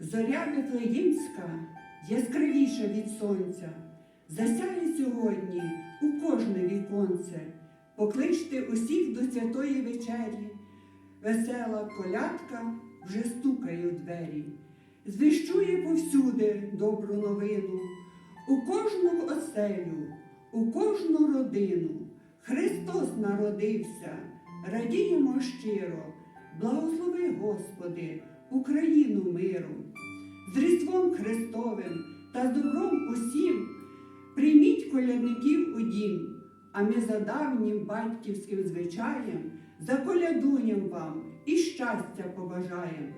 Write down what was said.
Зоря Вифлеємська яскравіша від сонця, засяє сьогодні у кожне віконце, покличте усіх до святої вечері, весела колядка вже стукає у двері, звіщує повсюди добру новину, у кожну оселю, у кожну родину. Христос народився, радіємо щиро, благослови, Господи, Україну миру. Христовим та з добром усім прийміть колядників у дім, а ми за давнім батьківським звичаєм за колядуням вам і щастя побажаєм.